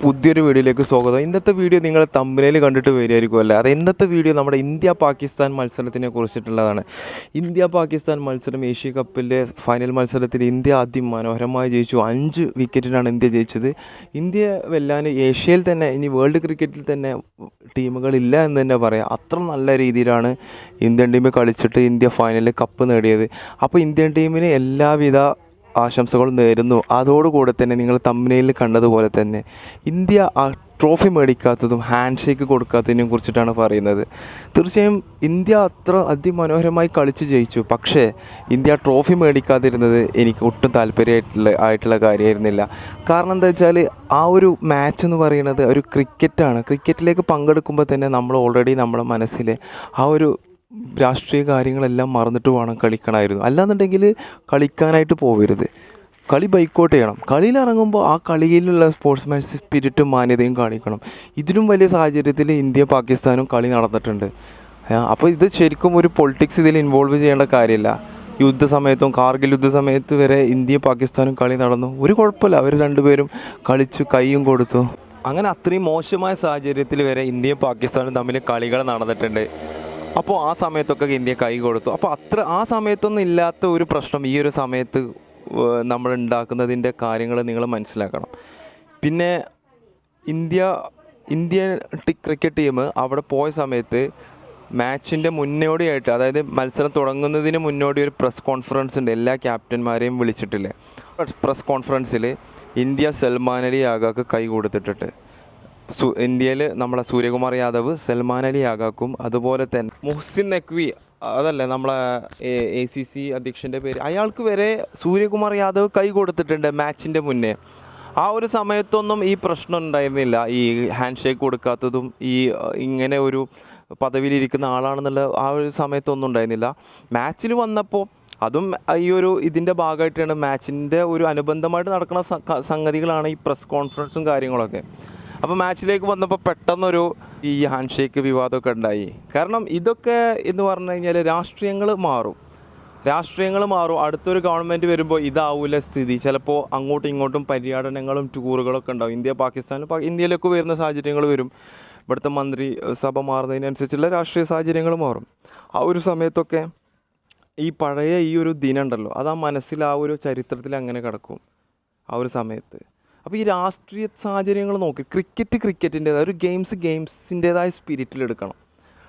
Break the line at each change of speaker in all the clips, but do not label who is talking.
പുതിയൊരു വീഡിയോയിലേക്ക് സ്വാഗതം. ഇന്നത്തെ വീഡിയോ നിങ്ങൾ തമ്പനയിൽ കണ്ടിട്ട് വരികയായിരിക്കുമല്ലോ അത് ഇന്നത്തെ വീഡിയോ നമ്മുടെ ഇന്ത്യ പാകിസ്ഥാൻ മത്സരത്തിനെ കുറിച്ചിട്ടുള്ളതാണ്. ഇന്ത്യ പാകിസ്ഥാൻ മത്സരം ഏഷ്യ കപ്പിലെ ഫൈനൽ മത്സരത്തിൽ ഇന്ത്യ ആദ്യം മനോഹരമായി ജയിച്ചു. അഞ്ച് വിക്കറ്റിനാണ് ഇന്ത്യ ജയിച്ചത്. ഇന്ത്യ വെല്ലാൻ ഏഷ്യയിൽ തന്നെ ഇനി വേൾഡ് ക്രിക്കറ്റിൽ തന്നെ ടീമുകളില്ല എന്ന് തന്നെ പറയാം. അത്ര നല്ല രീതിയിലാണ് ഇന്ത്യൻ ടീം കളിച്ചിട്ട് ഇന്ത്യ ഫൈനലിൽ കപ്പ് നേടിയത്. അപ്പോൾ ഇന്ത്യൻ ടീമിന് എല്ലാവിധ ആശംസകൾ നേരുന്നു. അതോടുകൂടെ തന്നെ നിങ്ങൾ തമ്മനയിൽ കണ്ടതുപോലെ തന്നെ ഇന്ത്യ ആ ട്രോഫി മേടിക്കാത്തതും ഹാൻഡ് ഷേക്ക് കൊടുക്കാത്തതിനെയും കുറിച്ചിട്ടാണ് പറയുന്നത്. തീർച്ചയായും ഇന്ത്യ അത്ര അതിമനോഹരമായി കളിച്ച് ജയിച്ചു. പക്ഷേ ഇന്ത്യ ട്രോഫി മേടിക്കാതിരുന്നത് എനിക്ക് ഒട്ടും താല്പര്യമായിട്ടുള്ള ആയിട്ടുള്ള കാര്യമായിരുന്നില്ല. കാരണം എന്താ വെച്ചാൽ ആ ഒരു മാച്ച് എന്ന് പറയുന്നത് ഒരു ക്രിക്കറ്റാണ് ക്രിക്കറ്റിലേക്ക് പങ്കെടുക്കുമ്പോൾ തന്നെ നമ്മൾ ഓൾറെഡി നമ്മുടെ മനസ്സിൽ ആ ഒരു രാഷ്ട്രീയ കാര്യങ്ങളെല്ലാം മറന്നിട്ട് വേണം കളിക്കണമായിരുന്നു. അല്ലാന്നുണ്ടെങ്കിൽ കളിക്കാനായിട്ട് പോകരുത് കളി ബൈക്കോട്ട് ചെയ്യണം. കളിയിലിറങ്ങുമ്പോൾ ആ കളിയിലുള്ള സ്പോർട്സ്മാൻ സ്പിരിറ്റും മാന്യതയും കാണിക്കണം. ഇതിലും വലിയ സാഹചര്യത്തിൽ ഇന്ത്യ പാകിസ്ഥാനും കളി നടന്നിട്ടുണ്ട്. അപ്പോൾ ഇത് ശരിക്കും ഒരു പൊളിറ്റിക്സ് ഇതിൽ ഇൻവോൾവ് ചെയ്യേണ്ട കാര്യമില്ല. യുദ്ധ സമയത്തും കാർഗിൽ യുദ്ധ സമയത്ത് വരെ ഇന്ത്യയും പാകിസ്ഥാനും കളി നടന്നു. ഒരു കുഴപ്പമില്ല. അവർ രണ്ടുപേരും കളിച്ചു കൈയും കൊടുത്തു. അങ്ങനെ അത്രയും മോശമായ സാഹചര്യത്തിൽ വരെ ഇന്ത്യയും പാകിസ്ഥാനും തമ്മിൽ കളികൾ നടന്നിട്ടുണ്ട്. അപ്പോൾ ആ സമയത്തൊക്കെ ഇന്ത്യ കൈ കൊടുത്തു. അപ്പോൾ അത്ര ആ സമയത്തൊന്നും ഇല്ലാത്ത ഒരു പ്രശ്നം ഈ ഒരു സമയത്ത് നമ്മൾ ഉണ്ടാക്കുന്നതിന്റെ കാര്യങ്ങൾ നിങ്ങൾ മനസ്സിലാക്കണം. പിന്നെ ഇന്ത്യ ഇന്ത്യൻ ക്രിക്കറ്റ് ടീം അവിടെ പോയ സമയത്ത് മാച്ചിന്റെ മുന്നോടിയായിട്ട് അതായത് മത്സരം തുടങ്ങുന്നതിന് മുന്നോടി ഒരു പ്രസ് കോൺഫറൻസ് ഉണ്ട്. എല്ലാ ക്യാപ്റ്റന്മാരെയും വിളിച്ചിട്ടില്ലേ? പ്രസ് കോൺഫറൻസിൽ ഇന്ത്യ സൽമാൻ അലി ആഗാക്ക് കൈ കൊടുത്തിട്ടുണ്ട് സു ഇന്ത്യയിൽ നമ്മളെ സൂര്യകുമാർ യാദവ് സൽമാൻ അലി ആകാക്കും. അതുപോലെ തന്നെ മുഹ്സിൻ നഖ്വി അതല്ലേ നമ്മളെ എ സി സി അധ്യക്ഷന്റെ പേര്. അയാൾക്ക് വരെ സൂര്യകുമാർ യാദവ് കൈ കൊടുത്തിട്ടുണ്ട് മാച്ചിന്റെ മുന്നേ. ആ ഒരു സമയത്തൊന്നും ഈ പ്രശ്നം ഉണ്ടായിരുന്നില്ല. ഈ ഹാൻഡ് ഷേക്ക് കൊടുക്കാത്തതും ഈ ഇങ്ങനെ ഒരു പദവിയിലിരിക്കുന്ന ആളാണെന്നുള്ള ആ ഒരു സമയത്തൊന്നും ഉണ്ടായിരുന്നില്ല. മാച്ചിൽ വന്നപ്പോൾ അതും ഈ ഒരു ഇതിന്റെ ഭാഗമായിട്ടാണ് മാച്ചിന്റെ ഒരു അനുബന്ധമായിട്ട് നടക്കുന്ന സംഗതികളാണ് ഈ പ്രസ് കോൺഫറൻസും കാര്യങ്ങളൊക്കെ. അപ്പോൾ മാച്ചിലേക്ക് വന്നപ്പോൾ പെട്ടെന്നൊരു ഈ ഹാൻഡ് ഷേക്ക് വിവാദമൊക്കെ ഉണ്ടായി. കാരണം ഇതൊക്കെ എന്ന് പറഞ്ഞു കഴിഞ്ഞാൽ രാഷ്ട്രീയങ്ങൾ മാറും. രാഷ്ട്രീയങ്ങൾ മാറും. അടുത്തൊരു ഗവൺമെന്റ് വരുമ്പോൾ ഇതാവൂല സ്ഥിതി. ചിലപ്പോൾ അങ്ങോട്ടും ഇങ്ങോട്ടും പര്യടനങ്ങളും ടൂറുകളൊക്കെ ഉണ്ടാവും. ഇന്ത്യ പാകിസ്ഥാനിൽ ഇന്ത്യയിലൊക്കെ വരുന്ന സാഹചര്യങ്ങൾ വരും. ഇവിടുത്തെ മന്ത്രി സഭ മാറുന്നതിനനുസരിച്ചുള്ള രാഷ്ട്രീയ സാഹചര്യങ്ങൾ മാറും. ആ ഒരു സമയത്തൊക്കെ ഈ പഴയ ഈ ഒരു ദിനം ഉണ്ടല്ലോ അത് ആ മനസ്സിൽ ആ ഒരു ചരിത്രത്തിൽ അങ്ങനെ കിടക്കും. ആ ഒരു സമയത്ത്. അപ്പോൾ ഈ രാഷ്ട്രീയ സാഹചര്യങ്ങൾ നോക്കി. ക്രിക്കറ്റ് ക്രിക്കറ്റിന്റേതായ ഒരു ഗെയിംസ് ഗെയിംസിന്റെതായ സ്പിരിറ്റിൽ എടുക്കണം.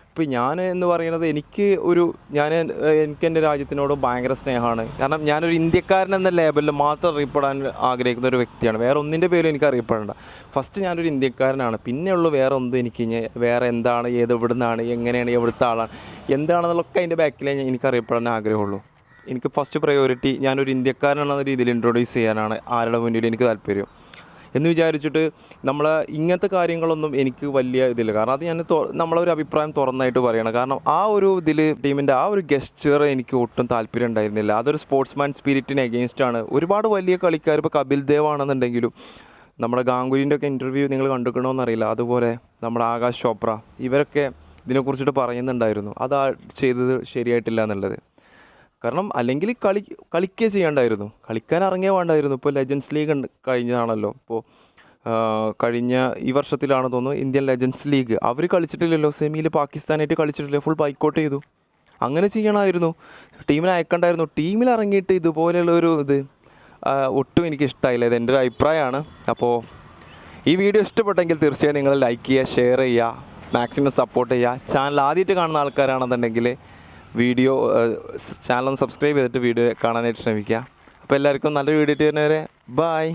ഇപ്പോൾ ഞാൻ എന്ന് പറയുന്നത് എനിക്ക് ഒരു ഞാൻ എനിക്ക് എന്റെ രാജ്യത്തിനോട് ഭയങ്കര സ്നേഹമാണ്. കാരണം ഞാനൊരു ഇന്ത്യക്കാരൻ എന്ന ലേബലിൽ മാത്രം അറിയപ്പെടാൻ ആഗ്രഹിക്കുന്ന ഒരു വ്യക്തിയാണ്. വേറെ ഒന്നിന്റെ പേരും എനിക്ക് അറിയപ്പെടേണ്ട. ഫസ്റ്റ് ഞാനൊരു ഇന്ത്യക്കാരനാണ്. പിന്നെയുള്ളൂ വേറെ ഒന്നും എനിക്ക് വേറെ എന്താണ് ഏത് എവിടുന്നാണ് എങ്ങനെയാണ് എവിടുത്തെ ആളാണ് എന്താണെന്നുള്ളതൊക്കെ അതിന്റെ ബാക്കിലേ എനിക്ക് അറിയപ്പെടാൻ ആഗ്രഹമുള്ളൂ. എനിക്ക് ഫസ്റ്റ് പ്രയോറിറ്റി ഞാനൊരു ഇന്ത്യക്കാരനെന്ന രീതിയിൽ ഇൻട്രൊഡ്യൂസ് ചെയ്യാനാണ് ആരുടെ മുന്നിൽ എനിക്ക് താല്പര്യം. എന്ന് വിചാരിച്ചിട്ട് നമ്മൾ ഇങ്ങനത്തെ കാര്യങ്ങളൊന്നും എനിക്ക് വലിയ ഇതില്ല. കാരണം അത് ഞാൻ നമ്മളൊരു അഭിപ്രായം തുറന്നായിട്ട് പറയണം. കാരണം ആ ഒരു ഇതിൽ ടീമിന്റെ ആ ഒരു ഗസ്റ്റർ എനിക്ക് ഒട്ടും താല്പര്യം ഉണ്ടായിരുന്നില്ല. അതൊരു സ്പോർട്സ്മാൻ സ്പിരിറ്റിന് എഗെയിൻസ്റ്റ് ആണ്. ഒരുപാട് വലിയ കളിക്കാർ ഇപ്പോൾ കപിൽ ദേവ് ആണെന്നുണ്ടെങ്കിലും നമ്മുടെ ഗാംഗുലിന്റെ ഒക്കെ ഇന്റർവ്യൂ നിങ്ങൾ കണ്ടുക്കണമെന്നറിയില്ല അതുപോലെ നമ്മുടെ ആകാശ് ചോപ്ര ഇവരൊക്കെ ഇതിനെക്കുറിച്ചിട്ട് പറയുന്നുണ്ടായിരുന്നു. അത് ചെയ്തത് ശരിയായിട്ടില്ല എന്നുള്ളത്. കാരണം അല്ലെങ്കിൽ കളി കളിക്കേ ചെയ്യേണ്ടായിരുന്നു. കളിക്കാൻ ഇറങ്ങിയേ വേണ്ടായിരുന്നു. ഇപ്പോൾ ലെജൻസ് ലീഗ് കഴിഞ്ഞതാണല്ലോ. ഇപ്പോൾ കഴിഞ്ഞ ഈ വർഷത്തിലാണ് തോന്നുന്നു ഇന്ത്യൻ ലെജൻസ് ലീഗ് അവർ കളിച്ചിട്ടില്ലല്ലോ. സെമിയിൽ പാകിസ്ഥാനായിട്ട് കളിച്ചിട്ടില്ല. ഫുൾ ബൈക്കോട്ട് ചെയ്തു. അങ്ങനെ ചെയ്യണമായിരുന്നു ടീമിനെ അയക്കണ്ടായിരുന്നു. ടീമിൽ ഇറങ്ങിയിട്ട് ഇതുപോലെയുള്ള ഒരു ഇത് ഒട്ടും എനിക്ക് ഇഷ്ടമായില്ല ഇത് എന്റെ ഒരു അഭിപ്രായമാണ്. അപ്പോൾ ഈ വീഡിയോ ഇഷ്ടപ്പെട്ടെങ്കിൽ തീർച്ചയായും നിങ്ങൾ ലൈക്ക് ചെയ്യുക ഷെയർ ചെയ്യുക മാക്സിമം സപ്പോർട്ട് ചെയ്യുക. ചാനൽ ആദ്യമായിട്ട് കാണുന്ന ആൾക്കാരാണെന്നുണ്ടെങ്കിൽ വീഡിയോ ചാനൽ ഒന്ന് സബ്സ്ക്രൈബ് ചെയ്തിട്ട് വീഡിയോ കാണാനായിട്ട് ശ്രമിക്കുക. അപ്പോൾ എല്ലാവർക്കും നല്ലൊരു വീഡിയോ വരുന്നവരെ ബായ്